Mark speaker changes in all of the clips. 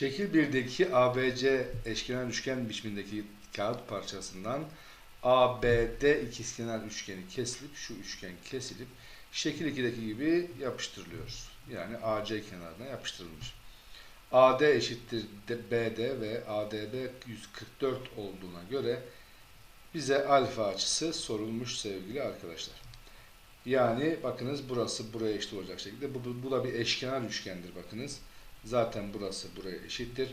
Speaker 1: Şekil 1'deki ABC eşkenar üçgen biçimindeki kağıt parçasından ABD ikizkenar üçgeni kesilip şu üçgen kesilip şekil 2'deki gibi yapıştırılıyor. Yani AC kenarına yapıştırılmış. AD eşittir BD ve ADB 144 olduğuna göre bize alfa açısı sorulmuş sevgili arkadaşlar. Yani bakınız burası buraya eşit olacak şekilde. Bu, bu, bu da bir eşkenar üçgendir bakınız. Zaten burası buraya eşittir.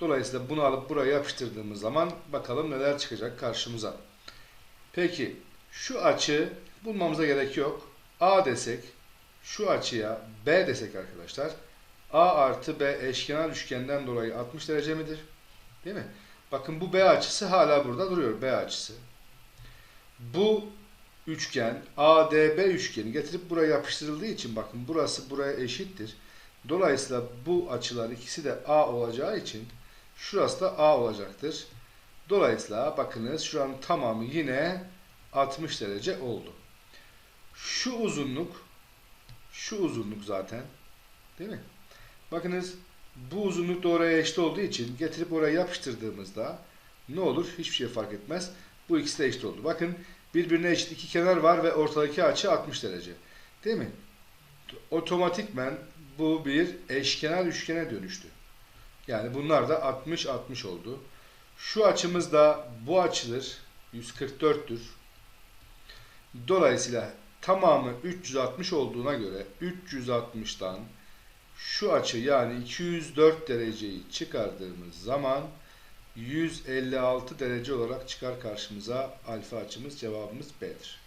Speaker 1: Dolayısıyla bunu alıp buraya yapıştırdığımız zaman bakalım neler çıkacak karşımıza. Peki şu açı bulmamıza gerek yok. A desek şu açıya B desek arkadaşlar. A artı B eşkenar üçgenden dolayı 60 derece midir? Değil mi? Bakın bu B açısı hala burada duruyor. B açısı. Bu üçgen ADB üçgeni getirip buraya yapıştırıldığı için bakın burası buraya eşittir. Dolayısıyla bu açılar ikisi de A olacağı için şurası da A olacaktır. Dolayısıyla bakınız şuranın tamamı yine 60 derece oldu. Şu uzunluk şu uzunluk zaten değil mi? Bakınız bu uzunluk da oraya eşit olduğu için getirip oraya yapıştırdığımızda ne olur? Hiçbir şey fark etmez. Bu ikisi de eşit oldu. Bakın birbirine eşit iki kenar var ve ortadaki açı 60 derece. Değil mi? Otomatikmen bu bir eşkenar üçgene dönüştü. Yani bunlar da 60-60 oldu. Şu açımız da bu açıdır. 144'tür. Dolayısıyla tamamı 360 olduğuna göre 360'tan şu açı yani 204 dereceyi çıkardığımız zaman 156 derece olarak çıkar karşımıza alfa açımız cevabımız B'dir.